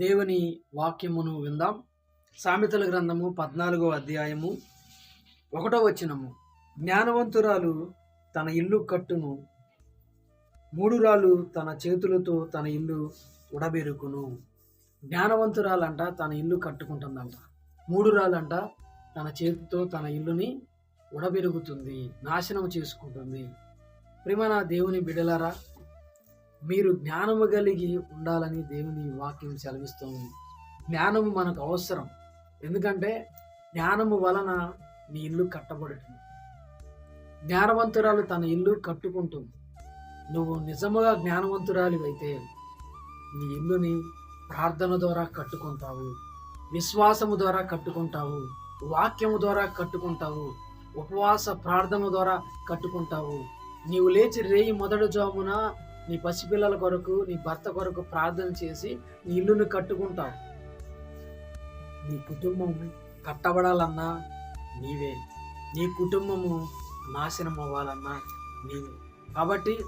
దేవుని వాక్యమును విందాం. సామెతల గ్రంథము పద్నాలుగో అధ్యాయము ఒకటో వచనము. జ్ఞానవంతురాలు తన ఇల్లు కట్టును మూడు రాళ్ళు తన చేతులతో తన ఇల్లు ఉడబెరుకును. జ్ఞానవంతురాలంట తన ఇల్లు కట్టుకుంటుందంట. మూడు రాళ్ళంట తన చేతితో తన ఇల్లుని ఉడబెరుగుతుంది నాశనం చేసుకుంటుంది. ప్రియమైన దేవుని బిడలారా మీరు జ్ఞానము కలిగి ఉండాలని దేవుని వాక్యం సెలవిస్తోంది. జ్ఞానము మనకు అవసరం. ఎందుకంటే జ్ఞానము వలన నీ ఇల్లు కట్టబడుతుంది. జ్ఞానవంతురాలు తన ఇల్లు కట్టుకుంటుంది. నువ్వు నిజముగా జ్ఞానవంతురాలు అయితే నీ ఇల్లుని ప్రార్థన ద్వారా కట్టుకుంటావు విశ్వాసము ద్వారా కట్టుకుంటావు వాక్యము ద్వారా కట్టుకుంటావు ఉపవాస ప్రార్థన ద్వారా కట్టుకుంటావు. నీవు లేచి రేయి మొదటి జామున నీ పసిపిల్లల కొరకు నీ భర్త కొరకు ప్రార్థన చేసి నీ ఇల్లును కట్టుకుంటావు. నీ కుటుంబం కట్టబడాలన్నా నీవే. నీ కుటుంబము నాశనం అవ్వాలన్నా నీవే. కాబట్టి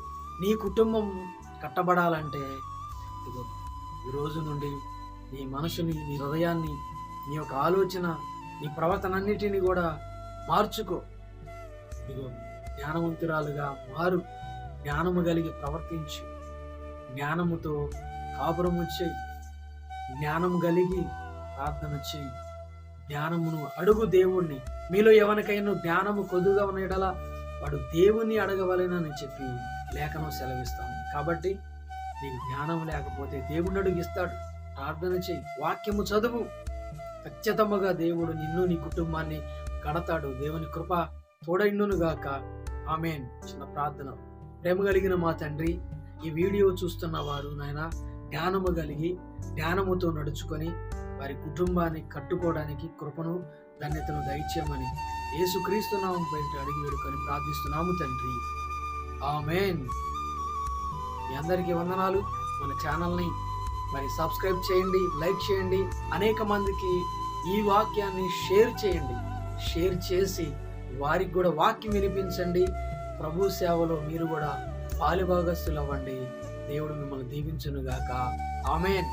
నీ కుటుంబం కట్టబడాలంటే ఇదిగో ఈ రోజు నుండి నీ మనసుని నీ హృదయాన్ని నీ యొక్క ఆలోచన నీ ప్రవర్తనన్నిటిని కూడా మార్చుకో. ఇదిగో జ్ఞానవంతురాలుగా మారు. జ్ఞానము కలిగి ప్రవర్తించు జ్ఞానముతో కాపురము చేయి జ్ఞానము కలిగి ప్రార్థన చేయి. జ్ఞానమును అడుగు దేవుణ్ణి. మీలో ఎవరికైనా జ్ఞానము కొద్దుగా ఉండేటలా వాడు దేవుణ్ణి అడగవలేనని చెప్పి లేఖనం సెలవిస్తాను. కాబట్టి నీకు జ్ఞానం లేకపోతే దేవుణ్ణి అడుగిస్తాడు ప్రార్థన చేయి. వాక్యము చదువు. ఖచ్చితముగా దేవుడు నిన్ను నీ కుటుంబాన్ని కడతాడు. దేవుని కృప తోడైండునుగాక. ఆమెన్. చిన్న ప్రార్థన. ప్రేమ కలిగిన మా తండ్రి ఈ వీడియో చూస్తున్న వారు నాయన జ్ఞానము కలిగి జ్ఞానముతో నడుచుకొని వారి కుటుంబాన్ని కట్టుకోవడానికి కృపను ధన్యతను దయచేయమని యేసుక్రీస్తు నామం బయట అడిగి వేడుకొని ప్రార్థిస్తున్నాము తండ్రి. ఆమెన్. మీ అందరికీ వందనాలు. మన ఛానల్ని మరి సబ్స్క్రైబ్ చేయండి లైక్ చేయండి అనేక మందికి ఈ వాక్యాన్ని షేర్ చేయండి. షేర్ చేసి వారికి కూడా వాక్యం వినిపించండి. ప్రభు సేవలో మీరు కూడా పాలుభాగస్తులు అవ్వండి దేవుడు మిమ్మల్ని దీవించునుగాక. ఆమెన్.